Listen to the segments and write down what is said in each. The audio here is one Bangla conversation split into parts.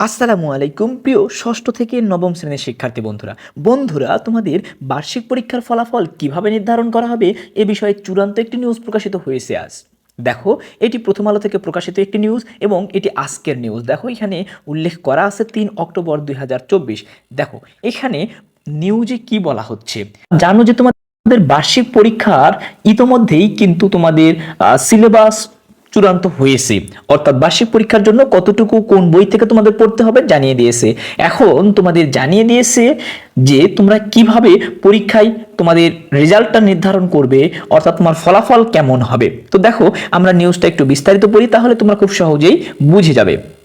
আসসালামু আলাইকুম। প্রিয় ষষ্ঠ থেকে নবম শ্রেণির শিক্ষার্থী বন্ধুরা বন্ধুরা, তোমাদের বার্ষিক পরীক্ষার ফলাফল কীভাবে নির্ধারণ করা হবে এ বিষয়ে চূড়ান্ত একটি নিউজ প্রকাশিত হয়েছে আজ। দেখো, এটি প্রথম আলো থেকে প্রকাশিত একটি নিউজ এবং এটি আজকের নিউজ দেখো, এখানে উল্লেখ করা আছে তিন অক্টোবর দুই হাজার চব্বিশ। দেখো, এখানে নিউজে কি বলা হচ্ছে? জানো যে তোমাদের বার্ষিক পরীক্ষার ইতোমধ্যেই কিন্তু তোমাদের সিলেবাস চূড়ান্ত হয়েছে। অর্থাৎ বার্ষিক পরীক্ষার জন্য কতটুকু কোন বই থেকে তোমাদের পড়তে হবে জানিয়ে দিয়েছে। এখন তোমাদের জানিয়ে দিয়েছে যে তোমরা কীভাবে পরীক্ষায় তোমাদের রেজাল্টটা নির্ধারণ করবে, অর্থাৎ তোমার ফলাফল কেমন হবে। তো দেখো, আমরা নিউজটা একটু বিস্তারিত পড়ি, তাহলে তোমরা খুব সহজেই বুঝে যাবে।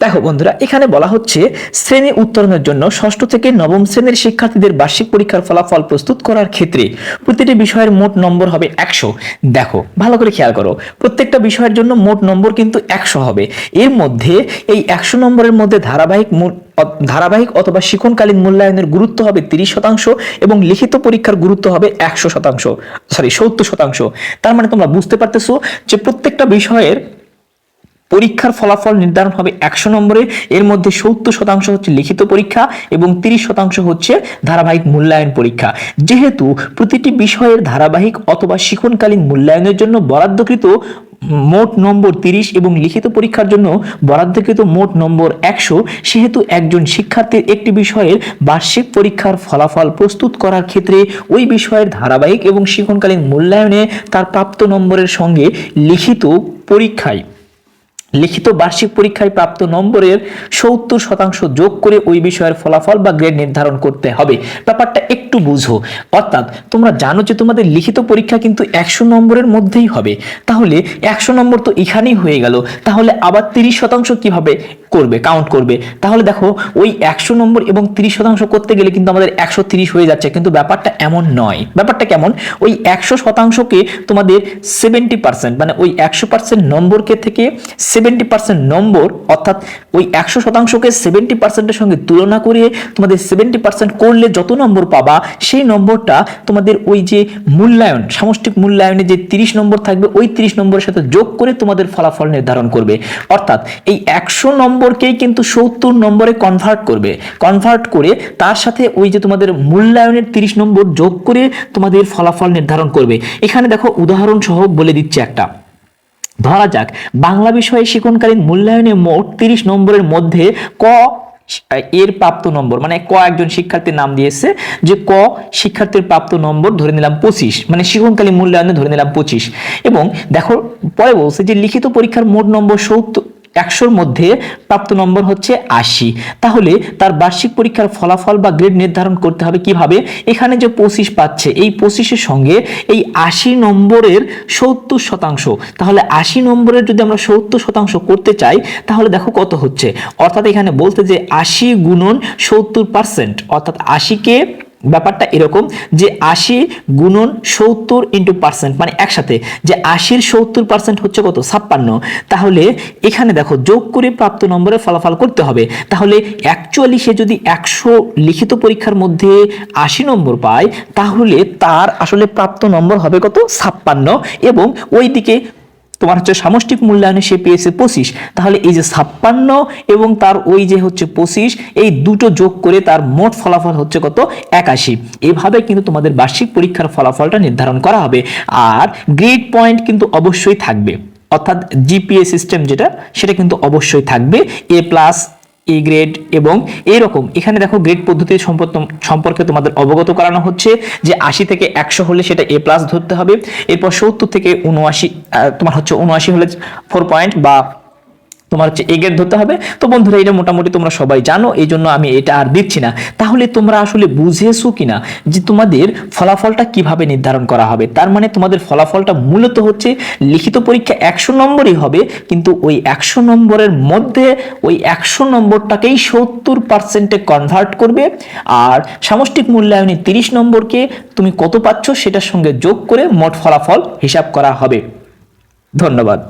দেখো বন্ধুরা, এখানে বলা হচ্ছে শ্রেণি উত্তরণের জন্য ষষ্ঠ থেকে নবম শ্রেণির শিক্ষার্থীদের বার্ষিক পরীক্ষার ফলাফল প্রস্তুত করার ক্ষেত্রে প্রতিটি বিষয়ের মোট নম্বর হবে একশো। দেখো, ভালো করে খেয়াল করো, প্রত্যেকটা বিষয়ের জন্য মোট নম্বর কিন্তু একশো হবে। এর মধ্যে এই একশো নম্বরের মধ্যে ধারাবাহিক ধারাবাহিক অথবা শিক্ষণকালীন মূল্যায়নের গুরুত্ব হবে তিরিশ শতাংশ এবং লিখিত পরীক্ষার গুরুত্ব হবে একশো শতাংশ সরি সত্তর শতাংশ। তার মানে তোমরা বুঝতে পারতেছো যে প্রত্যেকটা বিষয়ের পরীক্ষার ফলাফল নির্ধারণ হবে একশো নম্বরে। এর মধ্যে সত্তর শতাংশ হচ্ছে লিখিত পরীক্ষা এবং তিরিশ শতাংশ হচ্ছে ধারাবাহিক মূল্যায়ন পরীক্ষা। যেহেতু প্রতিটি বিষয়ের ধারাবাহিক অথবা শিখনকালীন মূল্যায়নের জন্য বরাদ্দকৃত মোট নম্বর তিরিশ এবং লিখিত পরীক্ষার জন্য বরাদ্দকৃত মোট নম্বর একশো, সেহেতু একজন শিক্ষার্থীর একটি বিষয়ের বার্ষিক পরীক্ষার ফলাফল প্রস্তুত করার ক্ষেত্রে ওই বিষয়ের ধারাবাহিক এবং শিখনকালীন মূল্যায়নে তার প্রাপ্ত নম্বরের সঙ্গে লিখিত পরীক্ষায় লিখিত বার্ষিক পরীক্ষায় প্রাপ্ত নম্বরের সত্তর শতাংশ যোগ করে ওই বিষয়ের ফলাফল বা গ্রেড নির্ধারণ করতে হবে। ব্যাপারটা একটু বুঝো। অর্থাৎ তোমরা জানো যে তোমাদের লিখিত পরীক্ষা কিন্তু একশো নম্বরের মধ্যেই হবে। তাহলে একশো নম্বর তো এখানেই হয়ে গেল। তাহলে আবার তিরিশ শতাংশ কীভাবে করবে কাউন্ট করবে। তাহলে দেখো, ওই একশো নম্বর এবং তিরিশ শতাংশ করতে গেলে কিন্তু আমাদের একশো তিরিশ হয়ে যাচ্ছে। কিন্তু ব্যাপারটা এমন নয়। ব্যাপারটা কেমন? ওই একশো শতাংশকে তোমাদের সেভেন্টি পার্সেন্ট মানে ওই একশো পার্সেন্ট নম্বরকে থেকে সেভেন্টি পার্সেন্ট নম্বর, অর্থাৎ ওই একশো শতাংশকে সেভেন্টি পার্সেন্টের সঙ্গে তুলনা করে তোমাদের সেভেন্টি পার্সেন্ট করলে যত নম্বর পাবা, সেই নম্বরটা তোমাদের ওই যে মূল্যায়ন, সামষ্টিক মূল্যায়নে যে তিরিশ নম্বর থাকবে, ওই তিরিশ নম্বরের সাথে যোগ করে তোমাদের ফলাফল নির্ধারণ করবে। অর্থাৎ এই একশো নম্বরকেই কিন্তু সত্তর নম্বরে কনভার্ট করবে। কনভার্ট করে তার সাথে ওই যে তোমাদের মূল্যায়নের তিরিশ নম্বর যোগ করে তোমাদের ফলাফল নির্ধারণ করবে। এখানে দেখো উদাহরণ সহ বলে দিচ্ছে একটা। ধরা যাক, বাংলা বিষয়ে শিক্ষণকালীন মূল্যায়নে মোট তিরিশ নম্বরের মধ্যে ক এর প্রাপ্ত নম্বর মানে ক একজন শিক্ষার্থীর নাম দিয়েছে যে ক শিক্ষার্থীর প্রাপ্ত নম্বর ধরে নিলাম পঁচিশ মানে শিক্ষণকালীন মূল্যায়নে ধরে নিলাম পঁচিশ। এবং দেখো, পরে বলছে যে লিখিত পরীক্ষার মোট নম্বর সত্তর একশোর মধ্যে প্রাপ্ত নম্বর হচ্ছে আশি। তাহলে তার বার্ষিক পরীক্ষার ফলাফল বা গ্রেড নির্ধারণ করতে হবে কীভাবে? এখানে যে পঁচিশ পাচ্ছে, এই পঁচিশের সঙ্গে এই আশি নম্বরের সত্তর শতাংশ। তাহলে আশি নম্বরের যদি আমরা সত্তর শতাংশ করতে চাই, তাহলে দেখো কত হচ্ছে। অর্থাৎ এখানে বলতে যে আশি গুণন সত্তর পার্সেন্ট, অর্থাৎ আশিকে ব্যাপারটা এরকম যে আশি গুণন সত্তর ইন্টু পার্সেন্ট মানে একসাথে, যে আশির সত্তর পার্সেন্ট হচ্ছে কত? ছাপ্পান্ন। তাহলে এখানে দেখো, যোগ করে প্রাপ্ত নম্বরের ফলাফল করতে হবে। তাহলে অ্যাকচুয়ালি সে যদি একশো লিখিত পরীক্ষার মধ্যে আশি নম্বর পায়, তাহলে তার আসলে প্রাপ্ত নম্বর হবে কত? ছাপ্পান্ন। এবং ওই দিকে তোমার হচ্ছে সামষ্টিক মূল্যায়নে সে পেয়েছে পঁচিশ। তাহলে এই যে ছাপ্পান্ন এবং তার ওই যে হচ্ছে পঁচিশ, এই দুটো যোগ করে তার মোট ফলাফল হচ্ছে কত? একাশি। এভাবে কিন্তু তোমাদের বার্ষিক পরীক্ষার ফলাফলটা নির্ধারণ করা হবে। আর গ্রেড পয়েন্ট কিন্তু অবশ্যই থাকবে। অর্থাৎ জিপিএ সিস্টেম যেটা, সেটা কিন্তু অবশ্যই থাকবে। এ প্লাস এ গ্রেড এবং এরকম এখানে দেখো গ্রেড পদ্ধতি সম্পর্কে তোমাদের অবগত করানো হচ্ছে যে আশি থেকে একশো হলে সেটা এ প্লাস ধরতে হবে। এরপর সত্তর থেকে উনআশি তোমার হচ্ছে উনআশি হলে ফোর পয়েন্ট বা তোমার হচ্ছে এগের ধরতে হবে। তো বন্ধুরা, এটা মোটামুটি তোমরা সবাই জানো এই জন্য আমি এটা আর দিচ্ছি না। তাহলে তোমরা আসলে বুঝেছ কিনা যে তোমাদের ফলাফলটা কীভাবে নির্ধারণ করা হবে? তার মানে তোমাদের ফলাফলটা মূলত হচ্ছে লিখিত পরীক্ষা একশো নম্বরই হবে, কিন্তু ওই একশো নম্বরের মধ্যে ওই একশো নম্বরটাকেই সত্তর পার্সেন্টে কনভার্ট করবে। আর সামষ্টিক মূল্যায়নে তিরিশ নম্বরকে তুমি কত পাচ্ছ সেটার সঙ্গে যোগ করে মোট ফলাফল হিসাব করা হবে। ধন্যবাদ।